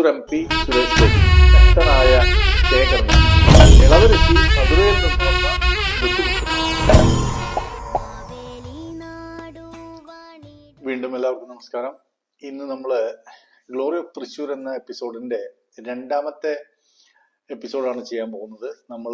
Thrissur M P Suresh Gopi ശക്തനായ ശേഖരൻ. ഇളവരെത്തി മധുരയിൽ നിന്നും വീണ്ടും എല്ലാവർക്കും നമസ്കാരം. ഇന്ന് നമ്മൾ ഗ്ലോറി ഓഫ് തൃശ്ശൂർ എന്ന എപ്പിസോഡിന്റെ രണ്ടാമത്തെ എപ്പിസോഡാണ് ചെയ്യാൻ പോകുന്നത്. നമ്മൾ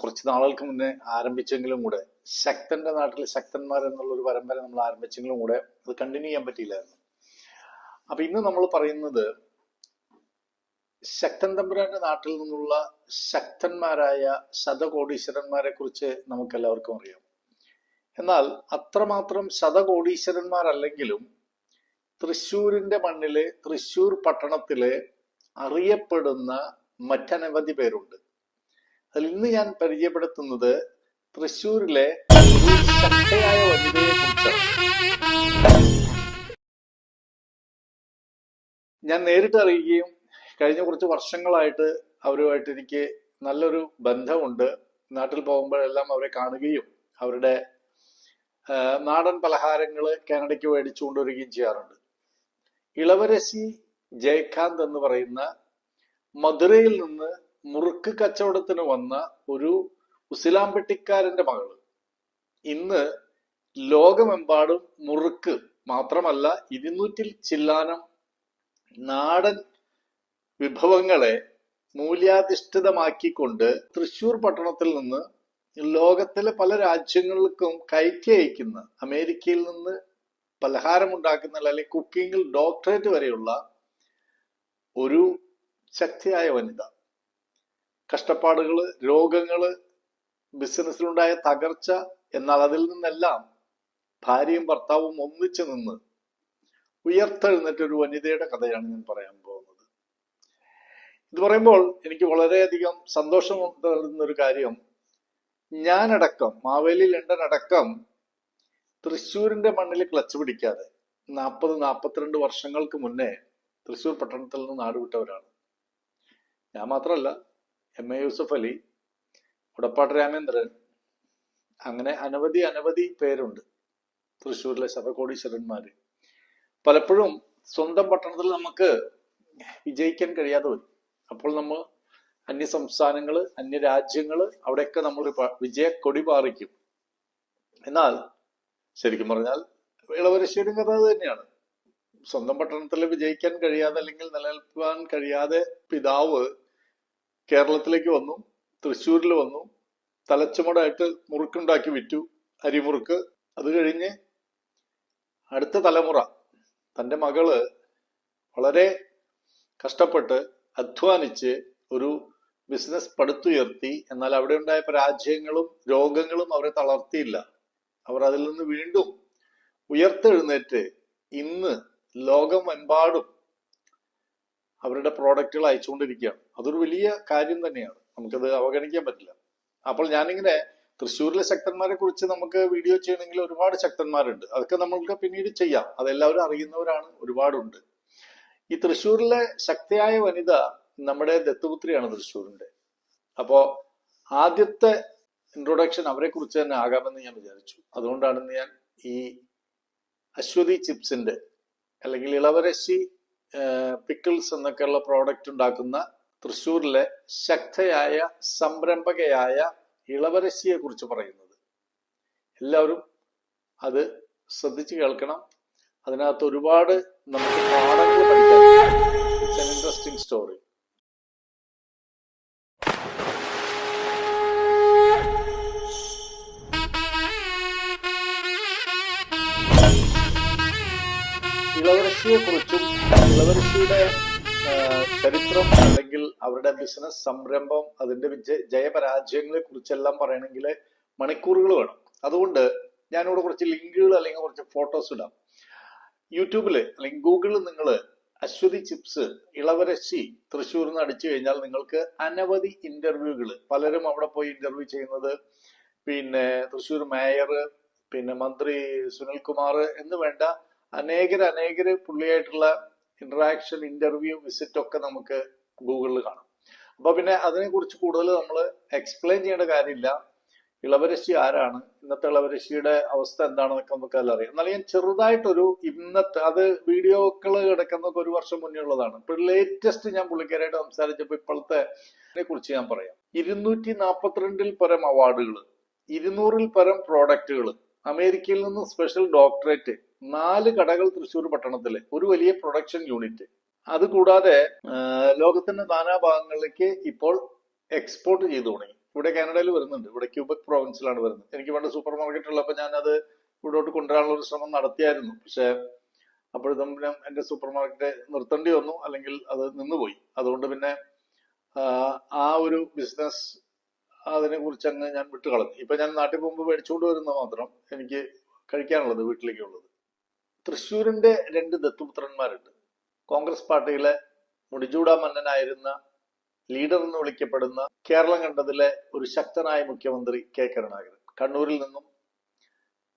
കുറച്ച് നാളുകൾക്ക് മുന്നേ ആരംഭിച്ചെങ്കിലും കൂടെ ശക്തന്റെ നാട്ടിൽ ശക്തന്മാർ എന്നുള്ള ഒരു പരമ്പര നമ്മൾ ആരംഭിച്ചെങ്കിലും കൂടെ അത് കണ്ടിന്യൂ ചെയ്യാൻ പറ്റിയില്ലായിരുന്നു. അപ്പൊ ഇന്ന് നമ്മൾ പറയുന്നത് ശക്തൻ തമ്പുരാന്റെ നാട്ടിൽ നിന്നുള്ള ശക്തന്മാരായ ശതകോടീശ്വരന്മാരെ കുറിച്ച് നമുക്ക് എല്ലാവർക്കും അറിയാം. എന്നാൽ അത്രമാത്രം ശതകോടീശ്വരന്മാരല്ലെങ്കിലും തൃശ്ശൂരിന്റെ മണ്ണിൽ തൃശ്ശൂർ പട്ടണത്തിലെ അറിയപ്പെടുന്ന മറ്റനവധി പേരുണ്ട്. അതിൽ ഇന്ന് ഞാൻ പരിചയപ്പെടുത്തുന്നത് തൃശ്ശൂരിലെ ശക്തയായ വനിതയെ കുറിച്ചാണ്. ഞാൻ നേരിട്ട് അറിയുകയും കഴിഞ്ഞ കുറച്ച് വർഷങ്ങളായിട്ട് അവരുമായിട്ട് എനിക്ക് നല്ലൊരു ബന്ധമുണ്ട്. നാട്ടിൽ പോകുമ്പോഴെല്ലാം അവരെ കാണുകയും അവരുടെ നാടൻ പലഹാരങ്ങൾ കാനഡയ്ക്ക് മേടിച്ചു കൊണ്ടുവരികയും ചെയ്യാറുണ്ട്. ഇളവരശി ജയകാന്ത് എന്ന് പറയുന്ന മധുരയിൽ നിന്ന് മുറുക്ക് കച്ചവടത്തിന് വന്ന ഒരു ഉസിലാമ്പെട്ടിക്കാരന്റെ മകൾ. ഇന്ന് ലോകമെമ്പാടും മുറുക്ക് മാത്രമല്ല ഇരുന്നൂറ്റിൽ ചില്ലാനം നാടൻ വിഭവങ്ങളെ മൂല്യാധിഷ്ഠിതമാക്കിക്കൊണ്ട് തൃശൂർ പട്ടണത്തിൽ നിന്ന് ലോകത്തിലെ പല രാജ്യങ്ങൾക്കും കയറ്റി അയക്കുന്ന അമേരിക്കയിൽ നിന്ന് പലഹാരമുണ്ടാക്കുന്ന അല്ലെങ്കിൽ കുക്കിങ്ങിൽ ഡോക്ടറേറ്റ് വരെയുള്ള ഒരു ശക്തിയായ വനിത. കഷ്ടപ്പാടുകൾ രോഗങ്ങൾ ബിസിനസ്സിലുണ്ടായ തകർച്ച എന്നാൽ അതിൽ നിന്നെല്ലാം ഭാര്യയും ഭർത്താവും ഒന്നിച്ചു നിന്ന് ഉയർത്തെഴുന്നേറ്റ ഒരു വനിതയുടെ കഥയാണ് ഞാൻ പറയാൻ പോകുന്നത്. ഇത് പറയുമ്പോൾ എനിക്ക് വളരെയധികം സന്തോഷം തരുന്ന ഒരു കാര്യം ഞാനടക്കം മാവേലി ലണ്ടൻ അടക്കം തൃശ്ശൂരിന്റെ മണ്ണിൽ ക്ലച്ച് പിടിക്കാതെ നാൽപ്പത് നാൽപ്പത്തിരണ്ട് വർഷങ്ങൾക്ക് മുന്നേ തൃശ്ശൂർ പട്ടണത്തിൽ നിന്ന് നാടുവിട്ടവരാണ് ഞാൻ മാത്രമല്ല എം എ യൂസഫ് അലി കുടപ്പാട് രാമേന്ദ്രൻ അങ്ങനെ അനവധി അനവധി പേരുണ്ട് തൃശ്ശൂരിലെ ശതകോടീശ്വരന്മാര് പലപ്പോഴും സ്വന്തം പട്ടണത്തിൽ നമുക്ക് വിജയിക്കാൻ കഴിയാതെ വരും. അപ്പോൾ നമ്മൾ അന്യ സംസ്ഥാനങ്ങൾ അന്യ രാജ്യങ്ങൾ അവിടെയൊക്കെ നമ്മൾ വിജയ കൊടി പാറിക്കും. എന്നാൽ ശരിക്കും പറഞ്ഞാൽ ഇളവരശ്ശേരി കഥ തന്നെയാണ്. സ്വന്തം പട്ടണത്തിൽ വിജയിക്കാൻ കഴിയാതെ അല്ലെങ്കിൽ നിലനിൽക്കാൻ കഴിയാതെ പിതാവ് കേരളത്തിലേക്ക് വന്നു തൃശ്ശൂരിൽ വന്നു തലച്ചുമടായിട്ട് മുറുക്കുണ്ടാക്കി വിറ്റു അരിമുറുക്ക്. അത് കഴിഞ്ഞ് അടുത്ത തലമുറ തന്റെ മകൾ വളരെ കഷ്ടപ്പെട്ട് അധ്വാനിച്ച് ഒരു ബിസിനസ് പടുത്തുയർത്തി എന്നാൽ അവിടെ ഉണ്ടായ പരാജയങ്ങളും രോഗങ്ങളും അവരെ തളർത്തിയില്ല. അവർ അതിൽ നിന്ന് വീണ്ടും ഉയർത്തെഴുന്നേറ്റ് ഇന്ന് ലോകമെമ്പാടും അവരുടെ പ്രോഡക്റ്റുകൾ അയച്ചുകൊണ്ടിരിക്കുകയാണ്. അതൊരു വലിയ കാര്യം തന്നെയാണ്. നമുക്കത് അവഗണിക്കാൻ പറ്റില്ല. അപ്പോൾ ഞാനിങ്ങനെ തൃശ്ശൂരിലെ ശക്തന്മാരെ കുറിച്ച് നമുക്ക് വീഡിയോ ചെയ്യണമെങ്കിൽ ഒരുപാട് ശക്തന്മാരുണ്ട്. അതൊക്കെ നമ്മൾക്ക് പിന്നീട് ചെയ്യാം. അതെല്ലാവരും അറിയുന്നവരാണ് ഒരുപാടുണ്ട്. ഈ തൃശ്ശൂരിലെ ശക്തിയായ വനിത നമ്മുടെ ദത്തുപുത്രിയാണ് തൃശ്ശൂരിന്റെ അപ്പോ ആദ്യത്തെ ഇൻട്രൊഡക്ഷൻ അവരെ കുറിച്ച് തന്നെ ആകാമെന്ന് ഞാൻ വിചാരിച്ചു. അതുകൊണ്ടാണ് ഞാൻ ഈ അശ്വതി ചിപ്സിന്റെ അല്ലെങ്കിൽ ഇളവരശി പിക്കിൾസ് എന്നൊക്കെയുള്ള പ്രോഡക്റ്റ് ഉണ്ടാക്കുന്ന തൃശ്ശൂരിലെ ശക്തയായ സംരംഭകയായ ഇളവരശിയെ കുറിച്ച് പറയുന്നത്. എല്ലാവരും അത് ശ്രദ്ധിച്ച് കേൾക്കണം. അതിനകത്ത് ഒരുപാട് നമുക്ക് ഇൻട്രസ്റ്റിംഗ് സ്റ്റോറി ഇളവരശിയെ കുറിച്ചും ഇളവരശിയുടെ ചരിത്രം അല്ലെങ്കിൽ അവരുടെ ബിസിനസ് സംരംഭം അതിന്റെ ജയപരാജയങ്ങളെ കുറിച്ചെല്ലാം പറയണമെങ്കിൽ മണിക്കൂറുകൾ വേണം. അതുകൊണ്ട് ഞാനിവിടെ കുറച്ച് ലിങ്കുകൾ അല്ലെങ്കിൽ കുറച്ച് ഫോട്ടോസ് ഇടാം. യൂട്യൂബിൽ അല്ലെങ്കിൽ ഗൂഗിളിൽ നിങ്ങൾ അശ്വതി ചിപ്സ് ഇളവരശി തൃശ്ശൂർ നിന്ന് അടിച്ചു കഴിഞ്ഞാൽ നിങ്ങൾക്ക് അനവധി ഇന്റർവ്യൂകൾ പലരും അവിടെ പോയി ഇന്റർവ്യൂ ചെയ്യുന്നത്. പിന്നെ തൃശ്ശൂർ മേയർ പിന്നെ മന്ത്രി സുനിൽകുമാർ എന്ന് വേണ്ട അനേകർ അനേകര് പുള്ളിയായിട്ടുള്ള ഇന്ററാക്ഷൻ ഇന്റർവ്യൂ വിസിറ്റ് ഒക്കെ നമുക്ക് ഗൂഗിളിൽ കാണാം. അപ്പൊ പിന്നെ അതിനെക്കുറിച്ച് കൂടുതൽ നമ്മൾ എക്സ്പ്ലെയിൻ ചെയ്യേണ്ട കാര്യമില്ല. ഇളവരശി ആരാണ്? ഇന്നത്തെ ഇളവരശിയുടെ അവസ്ഥ എന്താണെന്നൊക്കെ നമുക്ക് അറിയാം. എന്നാലും ഞാൻ ചെറുതായിട്ടൊരു ഇന്നത്തെ അത് വീഡിയോകൾ കിടക്കുന്നൊക്കെ ഒരു വർഷം മുന്നേ ഉള്ളതാണ്. ഇപ്പൊ ലേറ്റസ്റ്റ് ഞാൻ പുള്ളിക്കാരായിട്ട് സംസാരിച്ചപ്പോൾ ഇപ്പോഴത്തെ കുറിച്ച് ഞാൻ പറയാം. ഇരുന്നൂറ്റി നാൽപ്പത്തിരണ്ടിൽ പരം അവാർഡുകൾ ഇരുന്നൂറിൽ പരം പ്രോഡക്റ്റുകൾ അമേരിക്കയിൽ നിന്ന് സ്പെഷ്യൽ ഡോക്ടറേറ്റ് നാല് കടകൾ തൃശ്ശൂർ പട്ടണത്തിലെ ഒരു വലിയ പ്രൊഡക്ഷൻ യൂണിറ്റ് അതുകൂടാതെ ലോകത്തിന്റെ നാനാഭാഗങ്ങളിലേക്ക് ഇപ്പോൾ എക്സ്പോർട്ട് ചെയ്തു തുടങ്ങി. ഇവിടെ കാനഡയിൽ വരുന്നുണ്ട്. ഇവിടെ ക്യൂബക് പ്രോവിൻസിലാണ് വരുന്നത്. എനിക്ക് വേണ്ട സൂപ്പർ മാർക്കറ്റ് ഉള്ളപ്പോൾ ഞാനത് ഇവിടോട്ട് കൊണ്ടുവരാനുള്ള ഒരു ശ്രമം നടത്തിയായിരുന്നു. പക്ഷേ അപ്പോഴത്തും പിന്നെ എന്റെ സൂപ്പർ മാർക്കറ്റ് നിർത്തേണ്ടി വന്നു. അല്ലെങ്കിൽ അത് നിന്നുപോയി. അതുകൊണ്ട് പിന്നെ ആ ഒരു ബിസിനസ് അതിനെ കുറിച്ച് അങ്ങ് ഞാൻ വിട്ടുകളഞ്ഞു. ഇപ്പൊ ഞാൻ നാട്ടിൽ പോകുമ്പോൾ മേടിച്ചുകൊണ്ട് വരുന്ന മാത്രം എനിക്ക് കഴിക്കാനുള്ളത് വീട്ടിലേക്കുള്ളത്. തൃശ്ശൂരിന്റെ രണ്ട് ദത്തുപുത്രന്മാരുണ്ട്. കോൺഗ്രസ് പാർട്ടിയിലെ മുടിചൂടാ മന്നനായിരുന്ന ലീഡർ എന്ന് വിളിക്കപ്പെടുന്ന കേരളം കണ്ടതിലെ ഒരു ശക്തനായ മുഖ്യമന്ത്രി കെ കരുണാകരൻ. കണ്ണൂരിൽ നിന്നും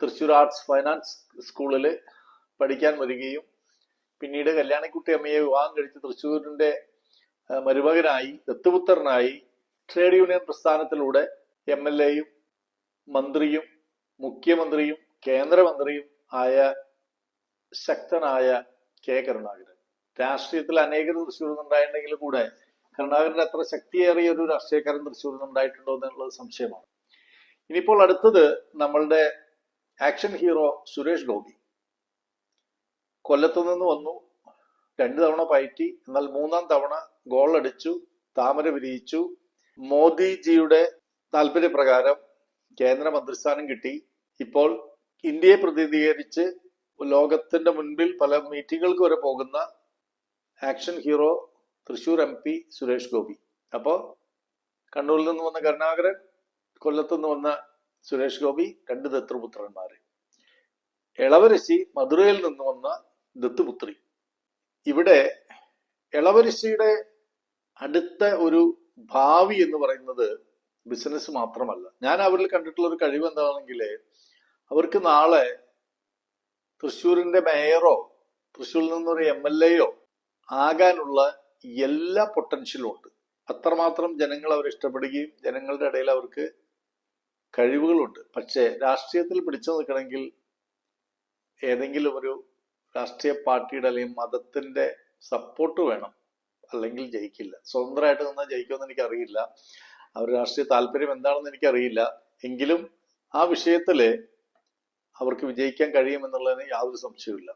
തൃശ്ശൂർ ആർട്സ് ഫൈനാൻസ് സ്കൂളിൽ പഠിക്കാൻ വരികയും പിന്നീട് കല്യാണിക്കുട്ടി അമ്മയെ വിവാഹം കഴിച്ച് തൃശ്ശൂരിന്റെ മരുമകനായി ദത്തുപുത്രനായി ട്രേഡ് യൂണിയൻ പ്രസ്ഥാനത്തിലൂടെ എം എൽ എയും മന്ത്രിയും മുഖ്യമന്ത്രിയും കേന്ദ്രമന്ത്രിയും ആയ ശക്തനായ കെ കരുണാകരൻ. രാഷ്ട്രീയത്തിൽ അനേകർ തൃശ്ശൂരിൽ നിന്നുണ്ടായിട്ടുണ്ടെങ്കിൽ കൂടെ കരുണാകരന്റെ അത്ര ശക്തിയേറിയ ഒരു രാഷ്ട്രീയക്കാരൻ തൃശ്ശൂരിൽ നിന്നുണ്ടായിട്ടുണ്ടോ എന്നുള്ളത് സംശയമാണ്. ഇനിയിപ്പോൾ അടുത്തത് നമ്മളുടെ ആക്ഷൻ ഹീറോ സുരേഷ് ഗോപി. കൊല്ലത്തു നിന്ന് വന്നു രണ്ടു തവണ പയറ്റി എന്നാൽ മൂന്നാം തവണ ഗോൾ അടിച്ചു താമര വിരിയിച്ചു മോദിജിയുടെ താല്പര്യപ്രകാരം കേന്ദ്ര മന്ത്രിസ്ഥാനം കിട്ടി. ഇപ്പോൾ ഇന്ത്യയെ പ്രതിനിധീകരിച്ച് ലോകത്തിന്റെ മുൻപിൽ പല മീറ്റിങ്ങുകൾക്ക് വരെ പോകുന്ന action hero Thrissur M P Suresh Gopi. അപ്പോ കണ്ണൂരിൽ നിന്ന് വന്ന കരുണാകരൻ കൊല്ലത്തു നിന്ന് വന്ന സുരേഷ് ഗോപി രണ്ട് ദത്തുപുത്രന്മാർ ഇളവരശി മധുരയിൽ നിന്ന് വന്ന ദത്തുപുത്രി. ഇവിടെ ഇളവരശിയുടെ അടുത്ത ഒരു ഭാവി എന്ന് പറയുന്നത് ബിസിനസ് മാത്രമല്ല. ഞാൻ അവരിൽ കണ്ടിട്ടുള്ള ഒരു കഴിവ് എന്താണെങ്കിൽ അവർക്ക് നാളെ തൃശ്ശൂരിന്റെ മേയറോ തൃശ്ശൂരിൽ നിന്നൊരു എം എൽ എയോ ആകാനുള്ള എല്ലാ പൊട്ടൻഷ്യലും ഉണ്ട്. അത്രമാത്രം ജനങ്ങൾ അവർ ഇഷ്ടപ്പെടുകയും ജനങ്ങളുടെ ഇടയിൽ അവർക്ക് കഴിവുകളുണ്ട് പക്ഷേ രാഷ്ട്രീയത്തിൽ പിടിച്ചു നിൽക്കണമെങ്കിൽ ഏതെങ്കിലും ഒരു രാഷ്ട്രീയ പാർട്ടിയുടെ അല്ലെങ്കിൽ മതത്തിന്റെ സപ്പോർട്ട് വേണം. അല്ലെങ്കിൽ ജയിക്കില്ല. സ്വതന്ത്രമായിട്ട് നിന്നാൽ ജയിക്കുമെന്ന് എനിക്കറിയില്ല. അവർ രാഷ്ട്രീയ താല്പര്യം എന്താണെന്ന് എനിക്കറിയില്ല. എങ്കിലും ആ വിഷയത്തിൽ അവർക്ക് വിജയിക്കാൻ കഴിയുമെന്നുള്ളതിന് യാതൊരു സംശയവുമില്ല.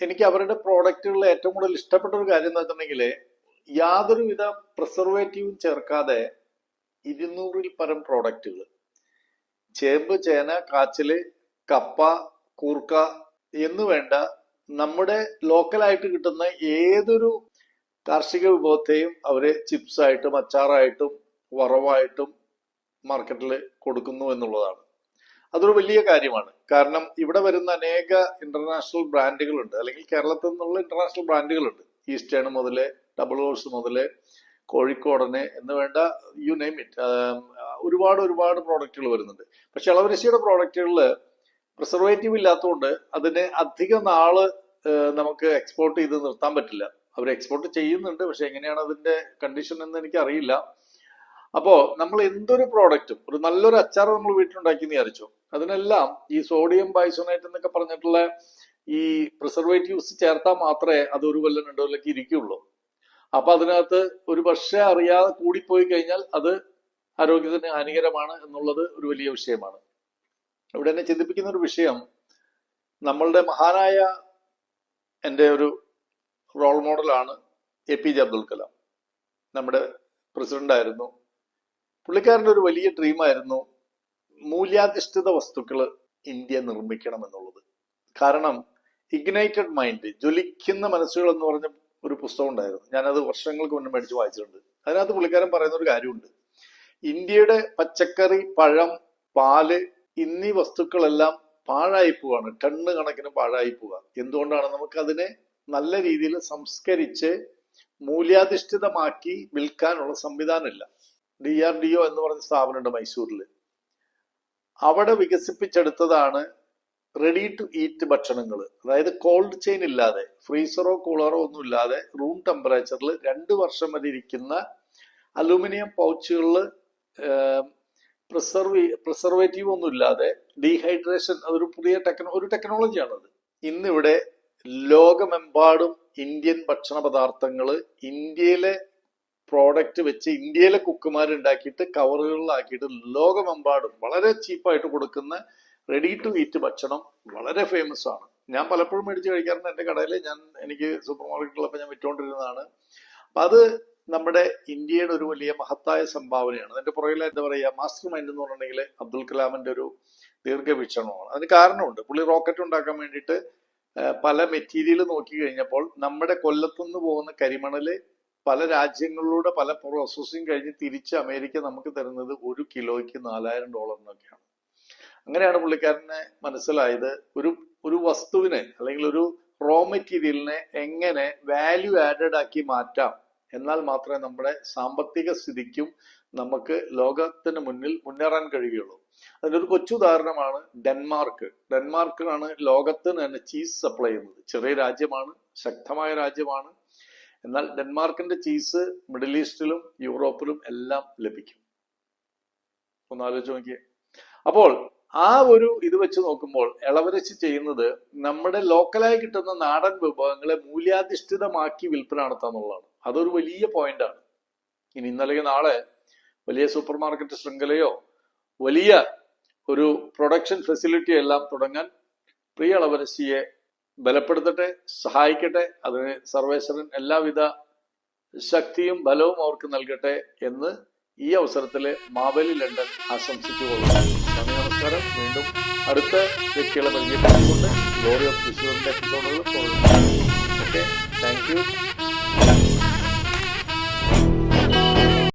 എനിക്ക് അവരുടെ പ്രോഡക്റ്റുകളിൽ ഏറ്റവും കൂടുതൽ ഇഷ്ടപ്പെട്ട ഒരു കാര്യം എന്ന് വെച്ചിട്ടുണ്ടെങ്കിൽ യാതൊരുവിധ പ്രിസർവേറ്റീവും ചേർക്കാതെ ഇരുന്നൂറിൽ പരം പ്രോഡക്റ്റുകൾ ചേമ്പ് ചേന കാച്ചിൽ കപ്പ കൂർക്ക എന്ന് വേണ്ട നമ്മുടെ ലോക്കലായിട്ട് കിട്ടുന്ന ഏതൊരു കാർഷിക വിഭവത്തെയും അവർ ചിപ്സ് ആയിട്ടും അച്ചാറായിട്ടും വറവായിട്ടും മാർക്കറ്റിൽ കൊടുക്കുന്നു എന്നുള്ളതാണ്. അതൊരു വലിയ കാര്യമാണ്. കാരണം ഇവിടെ വരുന്ന അനേക ഇന്റർനാഷണൽ ബ്രാൻഡുകളുണ്ട്. അല്ലെങ്കിൽ കേരളത്തിൽ നിന്നുള്ള ഇന്റർനാഷണൽ ബ്രാൻഡുകളുണ്ട്. ഈസ്റ്റേൺ മുതൽ ഡബിൾ ഹോഴ്സ് മുതൽ കോഴിക്കോടന് എന്ന് വേണ്ട യു നെയിം ഇറ്റ് ഒരുപാട് ഒരുപാട് പ്രോഡക്റ്റുകൾ വരുന്നുണ്ട്. പക്ഷെ ഇളവരശിയുടെ പ്രോഡക്റ്റുകളിൽ പ്രിസർവേറ്റീവ് ഇല്ലാത്തതുകൊണ്ട് അതിനെ അധിക നാൾ നമുക്ക് എക്സ്പോർട്ട് ചെയ്ത് നിർത്താൻ പറ്റില്ല. അവർ എക്സ്പോർട്ട് ചെയ്യുന്നുണ്ട്. പക്ഷെ എങ്ങനെയാണ് അതിന്റെ കണ്ടീഷൻ എന്ന് എനിക്ക് അറിയില്ല അപ്പോ നമ്മൾ എന്തൊരു പ്രോഡക്റ്റും ഒരു നല്ലൊരു അച്ചാർ നമ്മൾ വീട്ടിലുണ്ടാക്കി എന്ന് വിചാരിച്ചു. അതിനെല്ലാം ഈ സോഡിയം ബൈസോണേറ്റ് എന്നൊക്കെ പറഞ്ഞിട്ടുള്ള ഈ പ്രിസർവേറ്റീവ്സ് ചേർത്താൽ മാത്രമേ അത് ഒരു കൊല്ലം രണ്ടു കൊല്ലം ഇരിക്കുള്ളൂ അപ്പൊ അതിനകത്ത് ഒരു പക്ഷേ അറിയാതെ കൂടിപ്പോയി കഴിഞ്ഞാൽ അത് ആരോഗ്യത്തിന് ഹാനികരമാണ് എന്നുള്ളത് ഒരു വലിയ വിഷയമാണ്. ഇവിടെ എന്നെ ചിന്തിപ്പിക്കുന്ന ഒരു വിഷയം നമ്മളുടെ മഹാനായ എന്റെ ഒരു റോൾ മോഡലാണ് A P J Abdul Kalam നമ്മുടെ പ്രസിഡന്റ് ആയിരുന്നു. പുള്ളിക്കാരന്റെ ഒരു വലിയ ഡ്രീമായിരുന്നു മൂല്യാധിഷ്ഠിത വസ്തുക്കൾ ഇന്ത്യ നിർമ്മിക്കണം എന്നുള്ളത്. കാരണം ഇഗ്നൈറ്റഡ് മൈൻഡ് ജ്വലിക്കുന്ന മനസ്സുകൾ എന്ന് പറഞ്ഞ ഒരു പുസ്തകം ഉണ്ടായിരുന്നു. ഞാനത് വർഷങ്ങൾക്ക് മുന്നേ മേടിച്ച് വായിച്ചിട്ടുണ്ട്. അതിനകത്ത് പുള്ളിക്കാരൻ പറയുന്ന ഒരു കാര്യമുണ്ട്. ഇന്ത്യയുടെ പച്ചക്കറി പഴം പാൽ എന്നീ വസ്തുക്കളെല്ലാം പാഴായി പോവാണ്. ടണ്ണ് കണക്കിന് പാഴായി പോവുക എന്തുകൊണ്ടാണ് നമുക്ക് അതിനെ നല്ല രീതിയിൽ സംസ്കരിച്ച് മൂല്യാധിഷ്ഠിതമാക്കി വിൽക്കാനുള്ള സംവിധാനമില്ല. ഡി ആർ ഡി ഒ എന്ന് പറഞ്ഞ സ്ഥാപനമുണ്ട് മൈസൂരിൽ അവിടെ വികസിപ്പിച്ചെടുത്തതാണ് റെഡി ടു ഈറ്റ് ഭക്ഷണങ്ങൾ അതായത് കോൾഡ് ചെയിൻ ഇല്ലാതെ ഫ്രീസറോ കൂളറോ ഒന്നും ഇല്ലാതെ റൂം ടെമ്പറേച്ചറിൽ രണ്ട് വർഷം വരെ ഇരിക്കുന്ന അലൂമിനിയം പൗച്ചുകളിൽ പ്രിസർവ് പ്രിസർവേറ്റീവ് ഒന്നും ഇല്ലാതെ ഡീഹൈഡ്രേഷൻ അതൊരു പുതിയ ടെക്നോ ഒരു ടെക്നോളജിയാണത് ഇന്നിവിടെ ലോകമെമ്പാടും ഇന്ത്യൻ ഭക്ഷണ പദാർത്ഥങ്ങൾ ഇന്ത്യയിലെ പ്രോഡക്റ്റ് വെച്ച് ഇന്ത്യയിലെ കുക്കുമാർ ഉണ്ടാക്കിയിട്ട് കവറുകളിലാക്കിയിട്ട് ലോകമെമ്പാടും വളരെ ചീപ്പായിട്ട് കൊടുക്കുന്ന റെഡി ടു ഈറ്റ് ഭക്ഷണം വളരെ ഫേമസ് ആണ്. ഞാൻ പലപ്പോഴും മേടിച്ച് കഴിക്കാറുണ്ട്. എന്റെ കടയിൽ ഞാൻ എനിക്ക് സൂപ്പർ മാർക്കറ്റിലപ്പോൾ ഞാൻ വിറ്റുകൊണ്ടിരുന്നതാണ് അപ്പം അത് നമ്മുടെ ഇന്ത്യയുടെ ഒരു വലിയ മഹത്തായ സംഭാവനയാണ്. അതിന്റെ പുറകിൽ എന്താ പറയുക മാസ്റ്റർ മൈൻഡ് എന്ന് പറഞ്ഞിട്ടുണ്ടെങ്കിൽ അബ്ദുൽ കലാമിന്റെ ഒരു ദീർഘവീക്ഷണമാണ്. അതിന് കാരണമുണ്ട്. പുള്ളി റോക്കറ്റ് ഉണ്ടാക്കാൻ വേണ്ടിയിട്ട് പല മെറ്റീരിയൽ നോക്കി കഴിഞ്ഞപ്പോൾ നമ്മുടെ കൊല്ലത്തുനിന്ന് പോകുന്ന കരിമണൽ പല രാജ്യങ്ങളിലൂടെ പല പ്രോസസ്സിങ് കഴിഞ്ഞ് തിരിച്ച് അമേരിക്ക നമുക്ക് തരുന്നത് ഒരു കിലോയ്ക്ക് നാലായിരം ഡോളറിനൊക്കെയാണ് അങ്ങനെയാണ് പുള്ളിക്കാരനെ മനസ്സിലായത്. ഒരു ഒരു വസ്തുവിനെ അല്ലെങ്കിൽ ഒരു റോ മെറ്റീരിയലിനെ എങ്ങനെ വാല്യൂ ആഡഡ് ആക്കി മാറ്റാം എന്നാൽ മാത്രമേ നമ്മുടെ സാമ്പത്തിക സ്ഥിതിക്കും നമുക്ക് ലോകത്തിന് മുന്നിൽ മുന്നേറാൻ കഴിയുകയുള്ളൂ അതിന്റെ ഒരു കൊച്ചു ഉദാഹരണമാണ് ഡെൻമാർക്ക്. ഡെൻമാർക്കാണ് ലോകത്തിന് തന്നെ ചീസ് സപ്ലൈ ചെയ്യുന്നത്. ചെറിയ രാജ്യമാണ് ശക്തമായ രാജ്യമാണ്. എന്നാൽ ഡെൻമാർക്കിന്റെ ചീസ് മിഡിൽ ഈസ്റ്റിലും യൂറോപ്പിലും എല്ലാം ലഭിക്കും. ഒന്നാലോചിച്ച് നോക്കിയേ. അപ്പോൾ ആ ഒരു ഇത് വെച്ച് നോക്കുമ്പോൾ ഇളവരച്ച് ചെയ്യുന്നത് നമ്മുടെ ലോക്കലായി കിട്ടുന്ന നാടൻ വിഭവങ്ങളെ മൂല്യാധിഷ്ഠിതമാക്കി വിൽപ്പന നടത്താന്നുള്ളതാണ് അതൊരു വലിയ പോയിന്റാണ് ഇനി ഇന്നല്ലെങ്കിൽ നാളെ വലിയ സൂപ്പർ മാർക്കറ്റ് ശൃംഖലയോ വലിയ ഒരു പ്രൊഡക്ഷൻ ഫെസിലിറ്റി എല്ലാം തുടങ്ങാൻ പ്രിയ അളവരശിയെ ബലപ്പെടുത്തട്ടെ സഹായിക്കട്ടെ അതിന് സർവേശ്വരൻ എല്ലാവിധ ശക്തിയും ബലവും അവർക്ക് നൽകട്ടെ എന്ന് ഈ അവസരത്തിൽ മാവേലി ലണ്ടൻ ആശംസിച്ചുകൊള്ളുന്നു. നന്ദി നമസ്കാരം. വീണ്ടും അടുത്ത വ്യക്തികളെ പരിചയപ്പെട്ടുകൊണ്ട് ഗ്ലോറി ഓഫ് തൃശ്ശൂരിന്റെ എപ്പിസോഡുകൾ ഓക്കെ താങ്ക് യു